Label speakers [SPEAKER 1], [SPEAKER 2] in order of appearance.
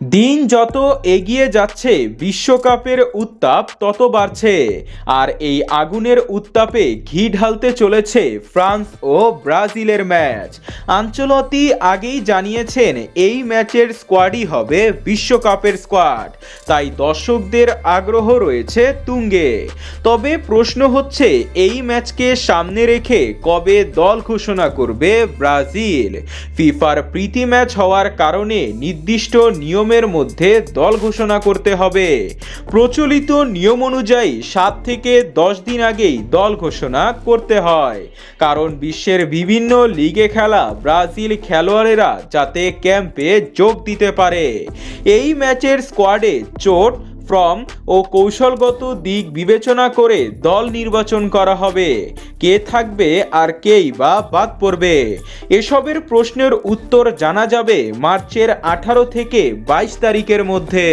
[SPEAKER 1] দিন যত এগিয়ে যাচ্ছে, বিশ্বকাপের উত্তাপ তত বাড়ছে। আর এই আগুনের উত্তাপে ঘি ঢালতে চলেছে ফ্রান্স ও ব্রাজিলের ম্যাচ। আঞ্চলতি আগেই জানিয়েছেন, এই ম্যাচের স্কোয়াডই হবে বিশ্বকাপের স্কোয়াড। তাই দর্শকদের আগ্রহ রয়েছে তুঙ্গে। তবে প্রশ্ন হচ্ছে, এই ম্যাচকে সামনে রেখে কবে দল ঘোষণা করবে ব্রাজিল? ফিফার প্রীতি ম্যাচ হওয়ার কারণে নির্দিষ্ট নিয়মের মধ্যে দল ঘোষণা করতে হবে। প্রচলিত নিয়ম অনুযায়ী সাত থেকে দশ দিন আগেই দল ঘোষণা করতে হয়। কারণ বিশ্বের বিভিন্ন লিগে খেলা ব্রাজিল খেলোয়াড়েরা যাতে ক্যাম্পে যোগ দিতে পারে। এই ম্যাচের স্কোয়াডে চোট ফর্ম ও কৌশলগত দিক বিবেচনা করে দল নির্বাচন করা হবে। কে থাকবে আর কেই বা বাদ পড়বে? এসবের প্রশ্নের উত্তর জানা যাবে মার্চের আঠারো থেকে বাইশ তারিখের মধ্যে।